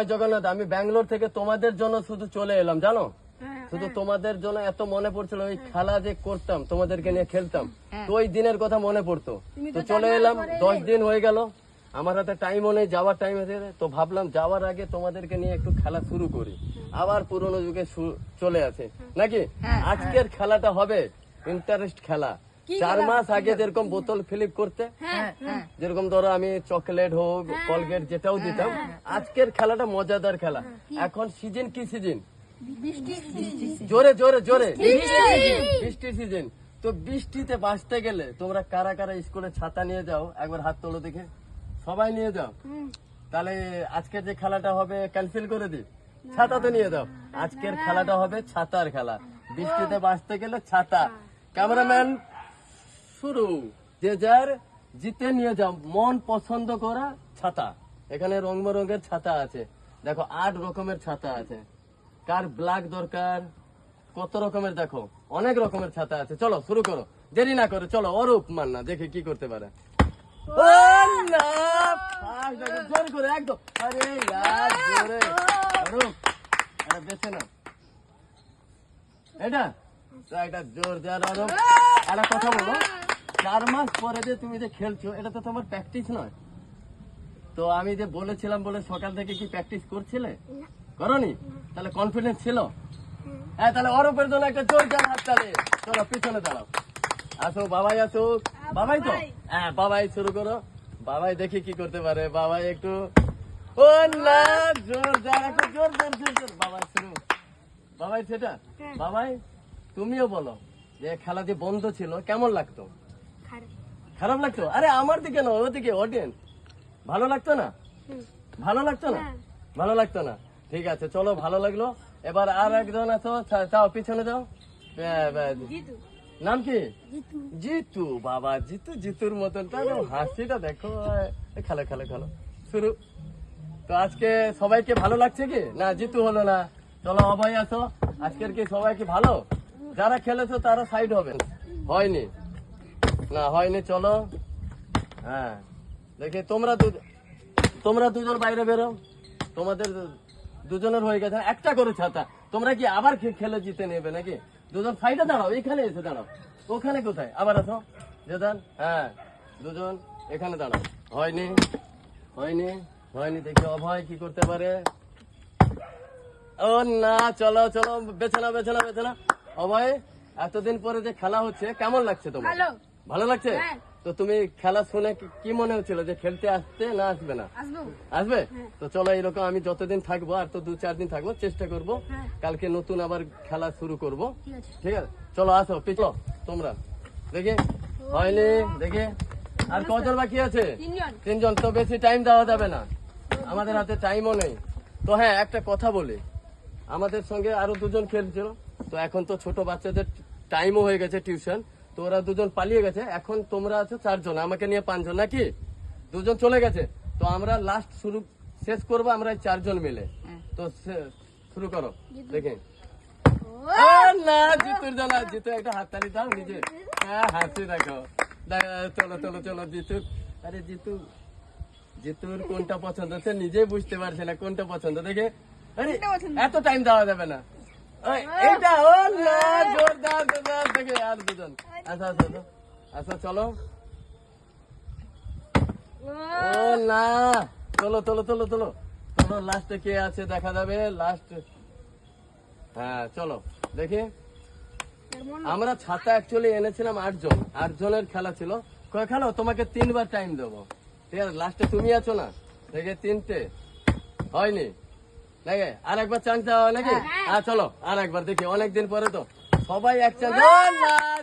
জয় জগন্নাথ আমি ব্যাঙ্গালোর থেকে তোমাদের জন্য শুধু চলে এলাম জানো? হ্যাঁ, শুধু তোমাদের জন্য এত মনে পড়ছিল ওই খেলা যে করতাম তোমাদেরকে নিয়ে খেলতাম হ্যাঁ। তো ওই দিনের কথা মনে পড়তো। তো চলে এলাম দশ দিন হয়ে গেল আমার হাতে টাইমও নেই যাওয়ার টাইম আছে তো ভাবলাম যাওয়ার আগে তোমাদেরকে নিয়ে একটু খেলা শুরু করি। আবার পুরোনো যুগে চলে আছে। নাকি? হ্যাঁ, আজকের খেলাটা হবে ইন্টারেস্ট খেলা। চার মাস আগে যেরকম বোতল ফিলিপ করতে হ্যাঁ হ্যাঁ যেরকম ধরো আমি চকলেট হোক কলগেট যেটাও দিতাম আজকের খেলাটা মজাদার খেলা। এখন সিজন কি সিজন? জোরে জোরে জোরে। বৃষ্টি সিজন। তো বৃষ্টিতে বাঁচতে গেলে তোমরা কারা কারা স্কুলে ছাতা নিয়ে যাও? একবার হাত তোলো দেখে। সবাই নিয়ে যাও। তাহলে আজকে যে খেলাটা হবে ক্যান্সেল করে দি ছাতা তো নিয়ে যাও। আজকের খেলাটা হবে ছাতার খেলা। বৃষ্টিতে বাঁচতে গেলে ছাতা। ক্যামেরাম্যান শুরু। যে যার জিতে নিয়ে যাও মন পছন্দ করা ছাতা। এখানে রং বেরঙের ছাতা আছে। দেখো আট রকমের ছাতা আছে। কার ব্ল্যাক দরকার? কত রকমের? দেখো অনেক রকমের ছাতা আছে। চলো শুরু করো। দেরি না করে চলো অরূপ মান্না দেখে কি করতে পারে। জোর করে একদম। আরে জোরে। অরূপ এটা বেছে না এটা? তো একটা জোর যার আরও একটা কথা বলো। চার মাস পরে যে তুমি যে খেলছো এটা তো তোমার প্র্যাকটিস নয়। তো আমি যে বলেছিলাম বলে সকাল থেকে কি প্র্যাকটিস করছিলে? করনি? তাহলে কনফিডেন্স ছিল? হ্যাঁ তাহলে ওর উপরে জন্য একটা জোর যার হাত তালে। চলো পিছনে দাঁড়াও। আসো বাবাই আসো। বাবাই তো? হ্যাঁ বাবাই শুরু করো। বাবাই দেখি কি করতে পারে। বাবাই একটু ও না বাবাই শুরু। বাবাই সেটা? বাবাই তুমিও বলো যে খেলা যে বন্ধ ছিল কেমন লাগতো? খারাপ লাগতো? আরে আমার দিকে না ওদিকে অডিয়েন্স ভালো লাগতো না? ভালো লাগতো না? ভালো লাগতো না? ঠিক আছে চলো ভালো লাগল। এবার আর একজন আছো? যাও পিছনে যাও। নাম কি? জিতু। বাবা জিতু জিতুর মতন। হাসিটা দেখো খেলো খেলো খেলো। শুরু। তো আজকে সবাইকে ভালো লাগছে কি? না জিতু হলো না? চলো অভয় আসো। আজকের কি সবাই কি ভালো? যারা খেলেছো তারা সাইড হবে হয়নি। না, হয়নি, চলো। হ্যাঁ। দেখি, তোমরা তোমরা দুজন বাইরে বেরো। তোমাদের দুজনের হয়ে গেছে। একটা করে ছাতা। তোমরা কি আবার খেলে জিতে নেবে নাকি? দুজন সাইডে দাঁড়াও, এখানে এসে দাঁড়াও। ওখানে কোথায়? আবার আসো। যেদান হ্যাঁ। দুজন, এখানে দাঁড়াও। হয়নি হয়নি হয়নি। দেখি অভয় কি করতে পারে। ও না, চলো চলো। বেছে না বেছে না বেছে না অভয়, এতদিন পরে যে খেলা হচ্ছে, কেমন লাগছে তোমার? ভালো। লাগছে? হ্যাঁ। তো তুমি খেলা শুনে কি- মনে হচ্ছিল যে খেলতে আসতে না আসবে না? আসবে। তো চলো এরকম আমি যতদিন থাকব আর তো দু চার দিন থাকব চেষ্টা করব। হ্যাঁ। কালকে নতুন আবার খেলা শুরু করব। ঠিক আছে। চলো আসো পিছলো তোমরা। দেখে? হয়নি দেখে? আর কজন বাকি আছে? তিনজন। তো বেশি টাইম দেওয়া যাবে না। আমাদের হাতে টাইমও নেই। তো হ্যাঁ একটা কথা বলি। আমাদের সঙ্গে আরও দুজন খেলছিল। তো এখন তো ছোট বাচ্চাদের টাইমও হয়ে গেছে টিউশন তো ওরা দুজন পালিয়ে গেছে এখন তোমরা আছো চারজন আমাকে নিয়ে পাঁচজন নাকি? দুজন চলে গেছে। তো আমরা লাস্ট শুরু শেষ করব আমরা চারজন মিলে। তো শুরু করো দেখে। না জিতুর জানা জিতু একটা হাততালি দাও নিজে। হ্যাঁ হাসি রাখো দা- চলো চলো চলো জিতু। আরে জিতু জিতুর কোনটা পছন্দ? সে নিজে বুঝতে পারছে না কোনটা পছন্দ। দেখে আরে এত টাইম দেওয়া যাবে না। ওই, ও না জোরদার জোরদার দেখে আর দুজন। আসো আসো আসো আসো চলো। ও না। চলো চলো চলো চলো। চলো লাস্টে কে আছে দেখা যাবে লাস্ট হ্যাঁ চলো দেখি। আমরা ছাতা অ্যাকচুয়ালি এনেছিলাম আটজন। আটজনের খেলা ছিল। কয় খেলো? তোমাকে তিনবার টাইম দেবো। ঠিক আছে লাস্টে তুমি আছো না? দেখে তিনটে। হয়নি? দেখে আর একবার চান্স দেওয়া হয় নাকি হ্যাঁ চলো আর একবার দেখি অনেকদিন পরে তো। সবাই এক চান্স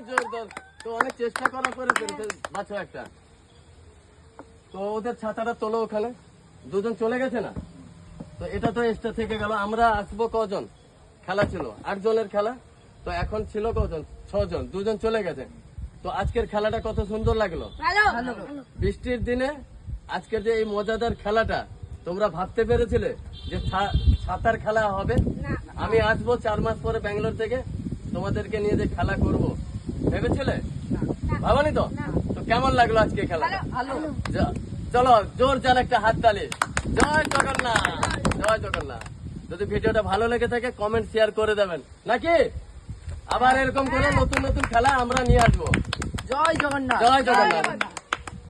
জোর তো অনেক চেষ্টা পরে পেরেছে। বাঁচো একটা। তো ওদের ছাতাটা তোলো ওখানে। দুজন চলে গেছে না? তো এটা তো এক্সট্রা থেকে গেল। আমরা আসব কজন? খেলা ছিল। আট জনের খেলা। তো এখন ছিল কজন? ছজন। দুজন চলে গেছে। তো আজকের খেলাটা কত সুন্দর লাগল? বৃষ্টির দিনে আজকের যে এই মজাদার খেলাটা তোমরা ভাবতে পেরেছিলে যে ছাতার খেলা হবে? আমি আসব চার মাস পরে ব্যাঙ্গালোর থেকে তোমাদেরকে নিয়ে যে খেলা করব। ভেবেছিলে? ভাবনি তো? তো কেমন লাগল আজকে খেলা ভালো চলো জোর চার একটা হাত তালি। জয় জগন্নাথ! জয় জগন্নাথ! যদি ভিডিওটা ভালো লেগে থাকে কমেন্ট শেয়ার করে দেবেন। নাকি? আবার এরকম করে নতুন নতুন খেলা আমরা নিয়ে আসব। জয় জগন্নাথ। জয় জগন্নাথ!